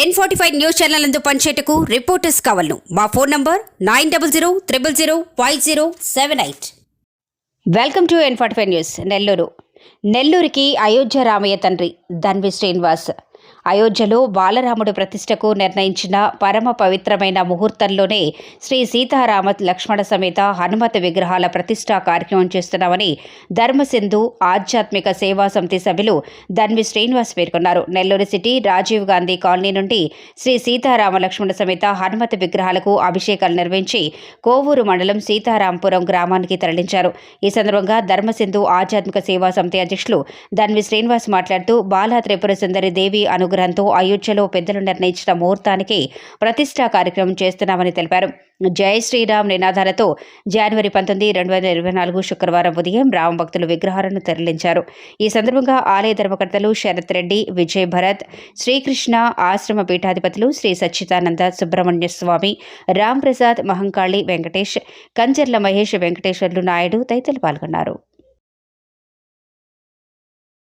N forty five news channel అందు పనిచేయటకు reporters కావాలను. మా phone number nine double zero triple zero five zero seven eight welcome to N forty five news Nellore నెల్లూరుకి అయోధ్య రామయ్య తండ్రి ధన్వి శ్రీనివాస్. అయోధ్యలో బాలరాముడి ప్రతిష్టకు నిర్ణయించిన పరమ పవిత్రమైన ముహూర్తంలోనే శ్రీ సీతారామ లక్ష్మణ సమేత హనుమత విగ్రహాల ప్రతిష్టా కార్యక్రమం చేస్తున్నామని ధర్మసింధు ఆధ్యాత్మిక సేవా సమితి సభ్యులు ధన్వి శ్రీనివాస్ పేర్కొన్నారు. నెల్లూరు సిటీ రాజీవ్ గాంధీ కాలనీ నుండి శ్రీ సీతారామ లక్ష్మణ సమేత హనుమత విగ్రహాలకు అభిషేకాలు నిర్వహించి కోవూరు మండలం సీతారాంపురం గ్రామానికి తరలించారు. ఈ సందర్భంగా ధర్మసింధు ఆధ్యాత్మిక సేవా సమితి అధ్యక్షులు ధన్వి శ్రీనివాస్ మాట్లాడుతూ బాలా త్రిపుర సుందరి దేవి అనుగ్రహంతో అయోధ్యలో పెద్దలు నిర్ణయించిన ముహూర్తానికి ప్రతిష్టా కార్యక్రమం చేస్తున్నామని తెలిపారు. జై శ్రీరామ్ నినాదాలతో జనవరి పంతొమ్మిది రెండు వేల ఇరవై నాలుగు శుక్రవారం ఉదయం రామ భక్తులు విగ్రహాలను తరలించారు. ఈ సందర్భంగా ఆలయ ధర్మకర్తలు శరత్ రెడ్డి విజయ్ భరత్ శ్రీకృష్ణ ఆశ్రమ పీఠాధిపతులు శ్రీ సచ్చిదానంద సుబ్రహ్మణ్య స్వామి రామ్ ప్రసాద్ మహంకాళి వెంకటేష్ కంచర్ల మహేష్ వెంకటేశ్వర్లు నాయుడు తదితరులు పాల్గొన్నారు.